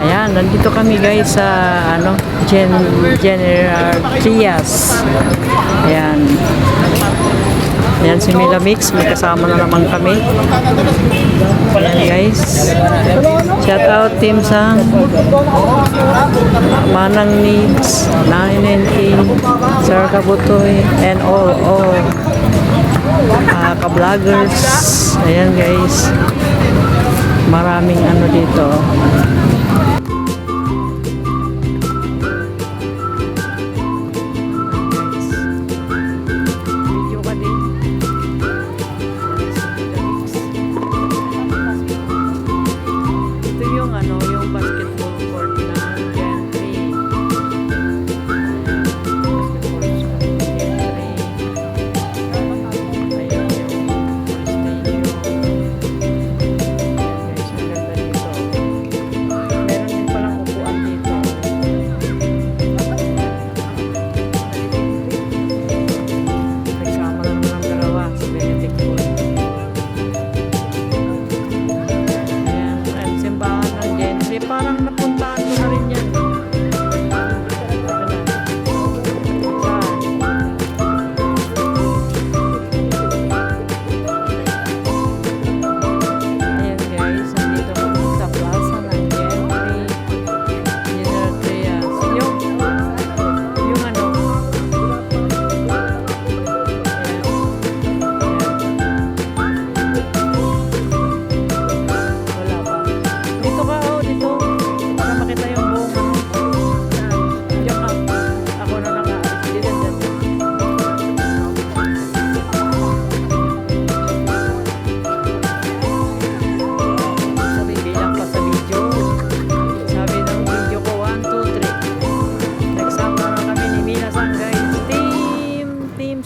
Ayan, nandito kami guys sa ano, Gen General Trias. Ayan. Ayan si Mila Mix, may kasama na naman kami. Ayan guys. Shout out Team Sang. Manang Needs, 919, Sir Kabutoy, and all, all. Uh, ka-vloggers. Ayan guys. Maraming ano dito.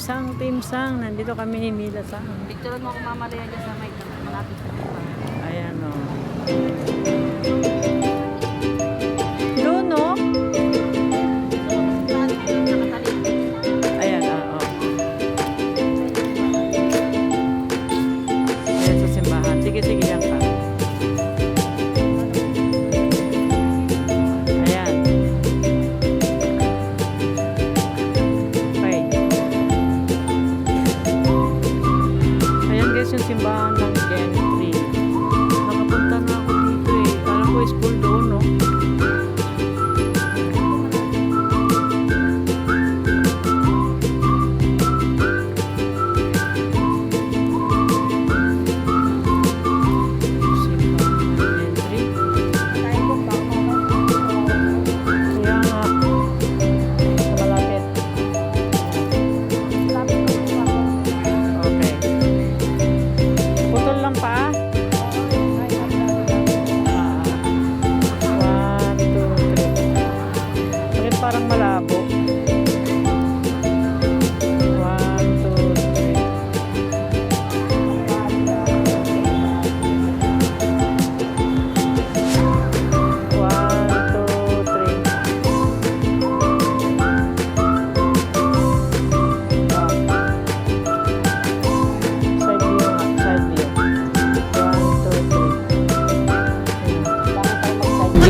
Timsang, Timsang. Nandito kami ni Mila sa... Picturean mo ako mamalaya dyan sa mic. Malapit na. Ayan. Oh. Timbangan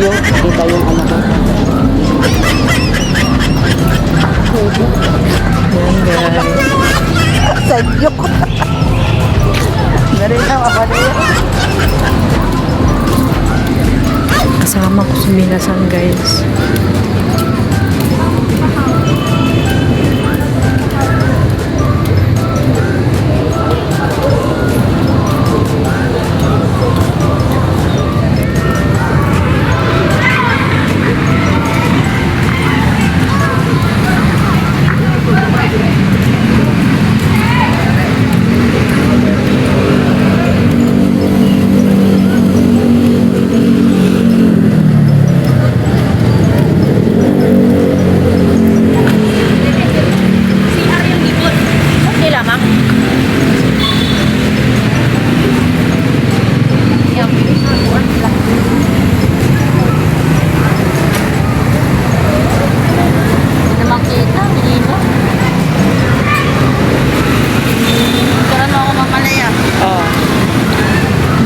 video, kita yung anak ko. Yan guys. Sadyo ko. Dari na, mapaliyo. Kasama ko si Minasan guys.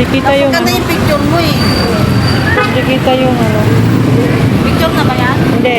kita yung... Napaganda ano. yung picture mo eh. Hindi kita yung ano. Picture na ba yan? Hindi.